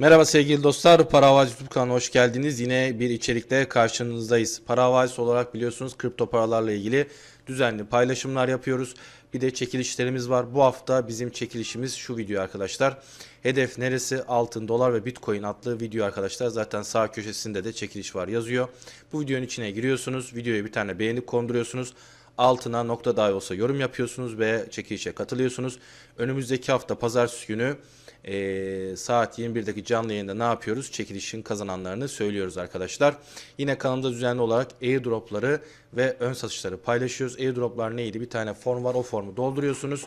Merhaba sevgili dostlar, Para Havacı YouTube kanalına hoş geldiniz. Yine bir içerikle karşınızdayız. Para Havacısı olarak biliyorsunuz kripto paralarla ilgili düzenli paylaşımlar yapıyoruz. Bir de çekilişlerimiz var. Bu hafta bizim çekilişimiz şu video arkadaşlar. Hedef neresi? Altın, dolar ve bitcoin adlı video arkadaşlar. Zaten sağ köşesinde de çekiliş var yazıyor. Bu videonun içine giriyorsunuz. Videoya bir tane beğeni konduruyorsunuz altına nokta dahi olsa yorum yapıyorsunuz ve çekilişe katılıyorsunuz. Önümüzdeki hafta pazartesi günü eee, saat 21'deki canlı yayında ne yapıyoruz? Çekilişin kazananlarını söylüyoruz arkadaşlar. Yine kanalda düzenli olarak airdropları ve ön satışları paylaşıyoruz. Airdroplar neydi? Bir tane form var. O formu dolduruyorsunuz.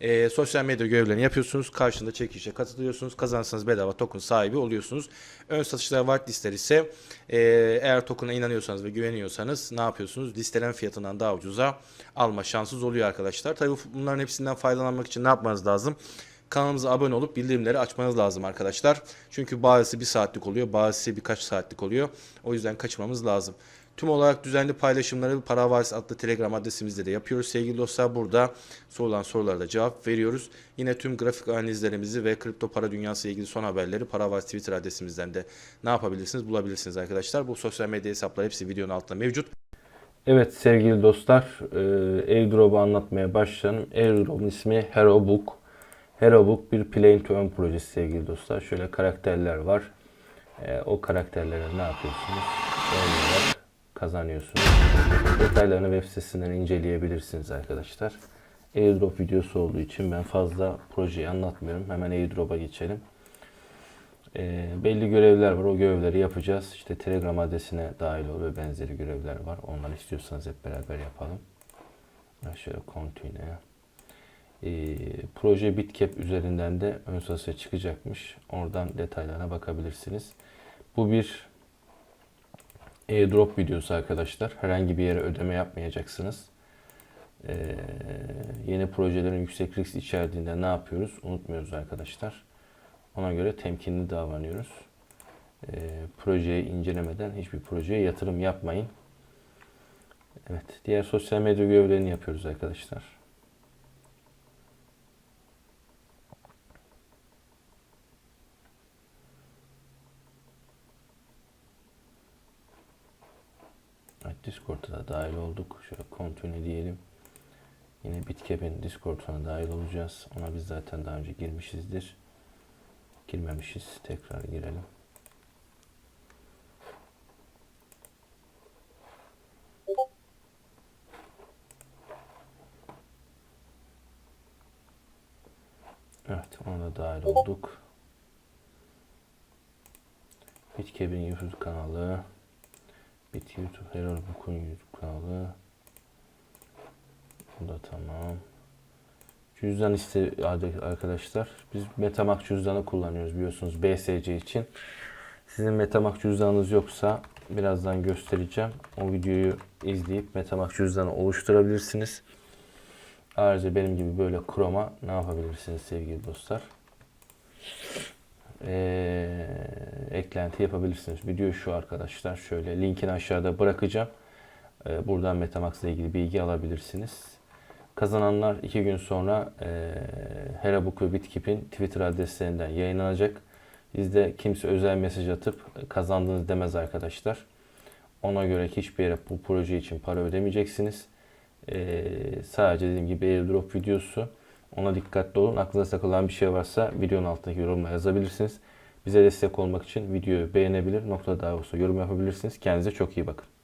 Eee, sosyal medya görevlerini yapıyorsunuz. Karşında çekilişe katılıyorsunuz. Kazanırsanız bedava token sahibi oluyorsunuz. Ön satışlar whitelistler ise eee, eğer token'a inanıyorsanız ve güveniyorsanız ne yapıyorsunuz? Listelen fiyatından daha ucuza alma şansınız oluyor arkadaşlar. Tabii bunların hepsinden faydalanmak için ne yapmanız lazım? Kanalımıza abone olup bildirimleri açmanız lazım arkadaşlar. Çünkü bazısı bir saatlik oluyor, bazısı birkaç saatlik oluyor. O yüzden kaçırmamız lazım. Tüm olarak düzenli paylaşımları Para Havacısı adlı Telegram adresimizde de yapıyoruz. Sevgili dostlar burada sorulan sorulara da cevap veriyoruz. Yine tüm grafik analizlerimizi ve kripto para dünyası ile ilgili son haberleri Para Havacısı Twitter adresimizden de ne yapabilirsiniz bulabilirsiniz arkadaşlar. Bu sosyal medya hesapları hepsi videonun altında mevcut. Evet sevgili dostlar, e, airdrop'u anlatmaya başlayalım. Airdrop'un ismi HeroBook. HeroBook bir Play to Earn projesi sevgili dostlar. Şöyle karakterler var. E, o karakterlere ne yapıyorsunuz? Oynayarak kazanıyorsunuz. Detaylarını web sitesinden inceleyebilirsiniz arkadaşlar. Airdrop videosu olduğu için ben fazla projeyi anlatmıyorum. Hemen airdrop'a geçelim. E, belli görevler var. O görevleri yapacağız. İşte Telegram adresine dahil ol ve benzeri görevler var. Onları istiyorsanız hep beraber yapalım. Şöyle continue. E, proje Bitcap üzerinden de ön satışa çıkacakmış. Oradan detaylarına bakabilirsiniz. Bu bir airdrop videosu arkadaşlar. Herhangi bir yere ödeme yapmayacaksınız. E, yeni projelerin yüksek risk içerdiğinde ne yapıyoruz? Unutmuyoruz arkadaşlar. Ona göre temkinli davranıyoruz. Ee, projeyi incelemeden hiçbir projeye yatırım yapmayın. Evet, diğer sosyal medya görevlerini yapıyoruz arkadaşlar. Evet, Discord'a da dahil olduk. Şöyle continue diyelim. Yine Bitcap'in Discord'una dahil olacağız. Ona biz zaten daha önce girmişizdir girmemişiz. Tekrar girelim. Evet, ona da dahil olduk. Bitkebin YouTube kanalı. Bit YouTube Herald Book'un YouTube kanalı. Bu da tamam. Cüzdan iste arkadaşlar. Biz Metamask cüzdanı kullanıyoruz biliyorsunuz BSC için. Sizin Metamask cüzdanınız yoksa birazdan göstereceğim. O videoyu izleyip Metamask cüzdanı oluşturabilirsiniz. Ayrıca benim gibi böyle Chrome'a ne yapabilirsiniz sevgili dostlar? Ee, eklenti yapabilirsiniz. Video şu arkadaşlar. Şöyle linkini aşağıda bırakacağım. Ee, buradan Metamask ile ilgili bilgi alabilirsiniz. Kazananlar iki gün sonra e, Herabook ve Bitkip'in Twitter adreslerinden yayınlanacak. Bizde kimse özel mesaj atıp kazandınız demez arkadaşlar. Ona göre hiçbir yere bu proje için para ödemeyeceksiniz. E, sadece dediğim gibi airdrop videosu. Ona dikkatli olun. Aklınıza takılan bir şey varsa videonun altındaki yorumla yazabilirsiniz. Bize destek olmak için videoyu beğenebilir, nokta daha olsa yorum yapabilirsiniz. Kendinize çok iyi bakın.